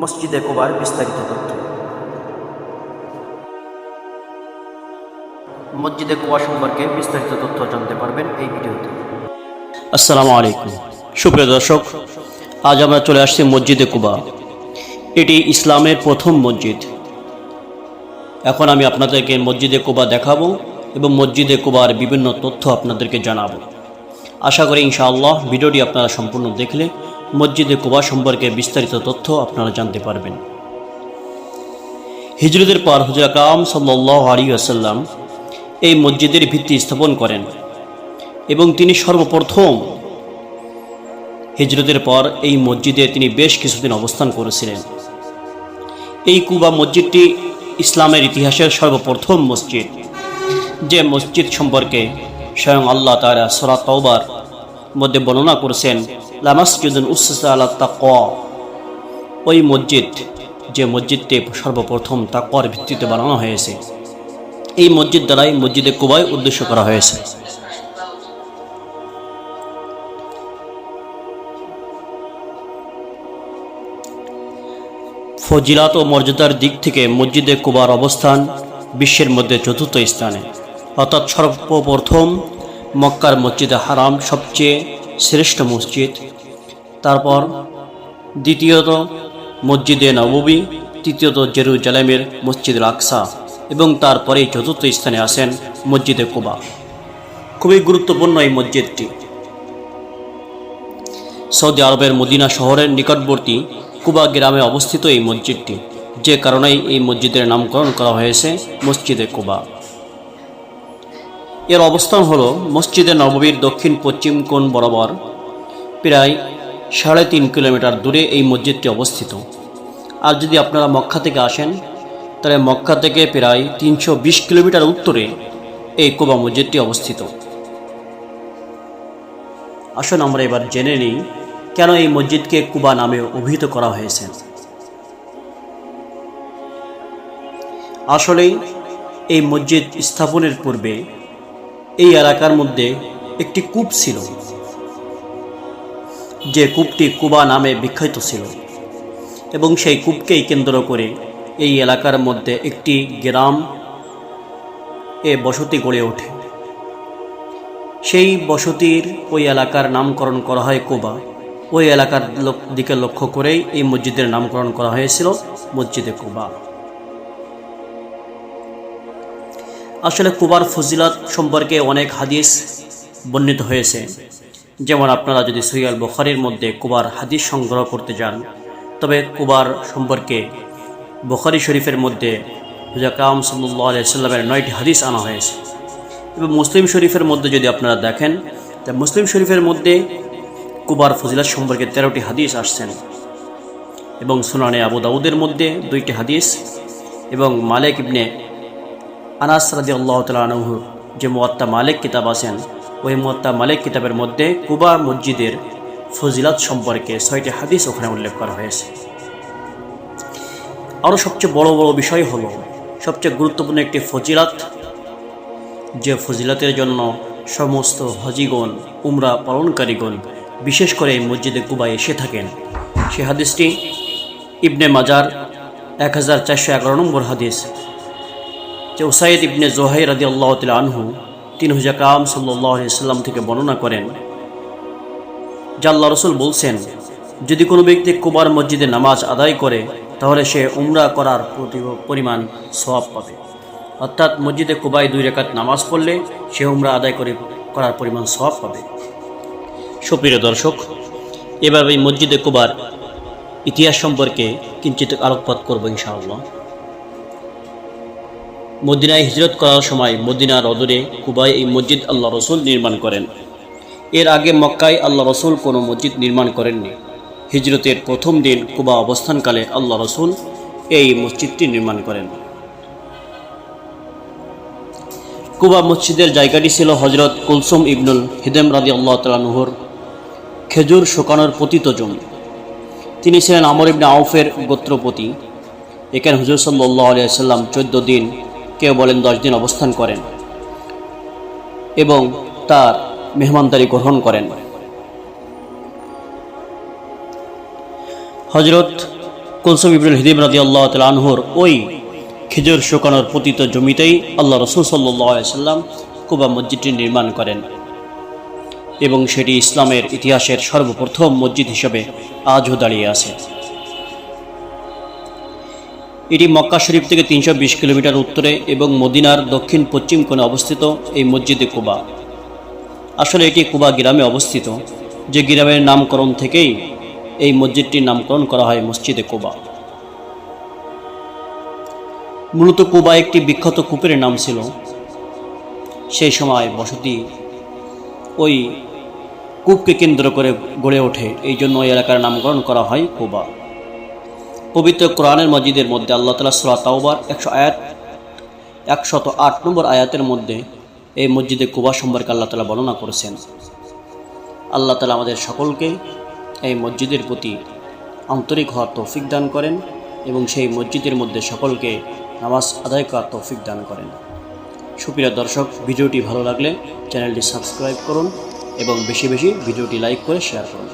মসজিদে কোবার বিস্তারিত তথ্য। মসজিদে কোয়া সম্পর্কে বিস্তারিত তথ্য জানতে পারবেন এই ভিডিওতে। আসসালামু আলাইকুম। সুপ্রিয় দর্শক আজ আমরা চলে আসছি মসজিদে কুবা। এটি ইসলামের প্রথম মসজিদ। এখন আমি আপনাদেরকে মসজিদে কুবা দেখাবো এবং মসজিদে কুবার বিভিন্ন তথ্য আপনাদেরকে জানাব। আশা করি ইনশাআল্লাহ ভিডিওটি আপনারা সম্পূর্ণ দেখলে মসজিদে কুবা সম্পর্কে বিস্তারিত তথ্য আপনারা জানতে পারবেন। হিজরতের পর হুজরা কাম সাল্লাহ আলী আসাল্লাম এই মসজিদের ভিত্তি স্থাপন করেন এবং তিনি সর্বপ্রথম হিজরতের পর এই মসজিদে তিনি বেশ কিছুদিন অবস্থান করেছিলেন। এই কুবা মসজিদটি ইসলামের ইতিহাসের সর্বপ্রথম মসজিদ, যে মসজিদ সম্পর্কে স্বয়ং আল্লাহ তারা সরা তওবার মধ্যে বর্ণনা করেছেন লামাসজুদুন উসসা আল্লাহ তাকওয়া ওই মসজিদ যে মসজিদটি সর্বপ্রথম তাকওয়ার ভিত্তিতে বানানো হয়েছে। এই মসজিদ দ্বারাই মসজিদে কুবাই উদ্দেশ্য করা হয়েছে। ফজিলাত ও মর্যাদার দিক থেকে মসজিদে কুবার অবস্থান বিশ্বের মধ্যে চতুর্থ স্থানে। অর্থাৎ সর্বপ্রথম মক্কার মসজিদে হারাম সবচেয়ে শ্রেষ্ঠ মসজিদ। তারপর দ্বিতীয়ত মসজিদে নববী, তৃতীয়ত জেরুজালেমের মসজিদ আকসা এবং তারপরেই চতুর্থ স্থানে আসেন মসজিদে কুবা। খুবই গুরুত্বপূর্ণ এই মসজিদটি। সৌদি আরবের মদিনা শহরের নিকটবর্তী কুবা গ্রামে অবস্থিত এই মসজিদটি, যে কারণেই এই মসজিদের নামকরণ করা হয়েছে মসজিদে কুবা। এর অবস্থান হল মসজিদে নববীর দক্ষিণ পশ্চিম কোণ বরাবর, প্রায় সাড়ে তিন কিলোমিটার দূরে এই মসজিদটি অবস্থিত। আর যদি আপনারা মক্কা থেকে আসেন, তাহলে মক্কা থেকে প্রায় তিনশো বিশ কিলোমিটার উত্তরে এই কোবা মসজিদটি অবস্থিত। আসুন আমরা এবার জেনে নিই, কেন এই মসজিদকে কুবা নামে অভিহিত করা হয়েছে। আসলেই এই মসজিদ স্থাপনের পূর্বে এই এলাকার মধ্যে একটি কূপ ছিল, যে কূপটি কুবা নামে বিখ্যাত ছিল, এবং সেই কূপকেই কেন্দ্র করে এই এলাকার মধ্যে একটি গ্রাম এ বসতি গড়ে ওঠে। সেই বসতির ওই এলাকার নামকরণ করা হয় কুবা। ওই এলাকার দিকে লক্ষ্য করেই এই মসজিদের নামকরণ করা হয়েছিল মসজিদে কুবা। আসলে কুবার ফজিলত সম্পর্কে অনেক হাদিস বর্ণিত হয়েছে। যেমন আপনারা যদি সৈয়াল বখারির মধ্যে কুবার হাদিস সংগ্রহ করতে যান, তবে কুবার সম্পর্কে বখারি শরীফের মধ্যে হুজা কাম সাল্লাহ সাল্লামের নয়টি হাদিস আনা হয়েছে। এবং মুসলিম শরীফের মধ্যে যদি আপনারা দেখেন, তা মুসলিম শরীফের মধ্যে কুবার ফজিলাত সম্পর্কে তেরোটি হাদিস আসছেন। এবং সুনানে আবু দাউদের মধ্যে দুইটি হাদিস এবং মালেক ইবনে আনাস রাজি আল্লাহ তালহু যে মোয়াত্তা মালিক কিতাব আছেন, ওই মোয়াত্তা মালিক কিতাবের মধ্যে কুবা মসজিদের ফজিলাত সম্পর্কে ছয়টি হাদিস ওখানে উল্লেখ করা হয়েছে। আরও সবচেয়ে বড় বড় বিষয় হলো, সবচেয়ে গুরুত্বপূর্ণ একটি ফজিলাত, যে ফজিলাতের জন্য সমস্ত হজিগণ, উমরা পালনকারীগণ বিশেষ করে এই মসজিদে কুবায় এসে থাকেন। সে হাদিসটি ইবনে মাজার এক হাজার চারশো এগারো নম্বর হাদিস যে ওসাইদ ইবনে জোহাই রাদি আল্লাহ আনহু, তিন হুজা কাম সাল্লাহ থেকে বর্ণনা করেন জাল্লা রসুল বলছেন, যদি কোনো ব্যক্তি কুমার মসজিদে নামাজ আদায় করে, তাহলে সে উমরা করার পরিমাণ সওয়াব পাবে। অর্থাৎ মসজিদে কুবায় দুই রেখাত নামাজ পড়লে সে উমরা আদায় করে, করার পরিমাণ সওয়াব পাবে। সুপ্রিয় দর্শক, এভাবেই মসজিদে কুবার ইতিহাস সম্পর্কে কিঞ্চিত আলোকপাত করব ইনশাআল্লাহ। মদিনায় হিজরত করার সময় মদিনার অদূরে কুবায় এই মসজিদ আল্লাহ রসুল নির্মাণ করেন। এর আগে মক্কায় আল্লাহ রসুল কোনো মসজিদ নির্মাণ করেননি। হিজরতের প্রথম দিন কুবা অবস্থানকালে আল্লাহ রসুল এই মসজিদটি নির্মাণ করেন। কুবা মসজিদের জায়গাটি ছিল হজরত কুলসুম ইবনুল হিদেম রাদি আল্লাহ তালাহুর খেজুর শুকানোর পতিত জমি। তিনি ছিলেন আমর ইবনে আউফের গোত্রপতি। এখানে হুজুর সাল্লাহ আলিয়া সাল্লাম চোদ্দ দিন কেউ বলেন দশ দিন অবস্থান করেন এবং তার মেহমানদারি গ্রহণ করেন। হজরত কুলসুম ইবরুল হিদিম রাজি আল্লাহ আনহুর ওই খেজুর শুকানোর পতিত জমিতেই আল্লাহ রসুল সাল্লাম কুবা মসজিদটি নির্মাণ করেন এবং সেটি ইসলামের ইতিহাসের সর্বপ্রথম মসজিদ হিসেবে আজও দাঁড়িয়ে আছে। এটি মক্কা শরীফ থেকে তিনশো বিশ কিলোমিটার উত্তরে এবং মদিনার দক্ষিণ পশ্চিম কোণে অবস্থিত এই মসজিদে কুবা। আসলে এটি কুবা গ্রামে অবস্থিত, যে গ্রামের নামকরণ থেকেই এই মসজিদটির নামকরণ করা হয় মসজিদে কুবা। মূলত কুবা একটি বিখ্যাত কূপের নাম ছিল। সেই সময় বসতি ওই কূপকে কেন্দ্র করে গড়ে ওঠে। এই জন্য এলাকার নামকরণ করা হয় কুবা। পবিত্র কোরআনের মসজিদের মধ্যে আল্লাহ তালা সুরা তাওবার একশো আয়াত, একশত আট নম্বর আয়াতের মধ্যে এই মসজিদে কুবা সম্পর্কে আল্লাহ তালা বর্ণনা করেছেন। আল্লাহ তালা আমাদের সকলকে এই মসজিদের প্রতি আন্তরিক হওয়ার তৌফিক দান করেন এবং সেই মসজিদের মধ্যে সকলকে নামাজ আদায় করার তৌফিক দান করেন। সুপ্রিয় দর্শক, ভিডিওটি ভালো লাগলে চ্যানেলটি সাবস্ক্রাইব করুন এবং বেশি বেশি ভিডিওটি লাইক করে শেয়ার করুন।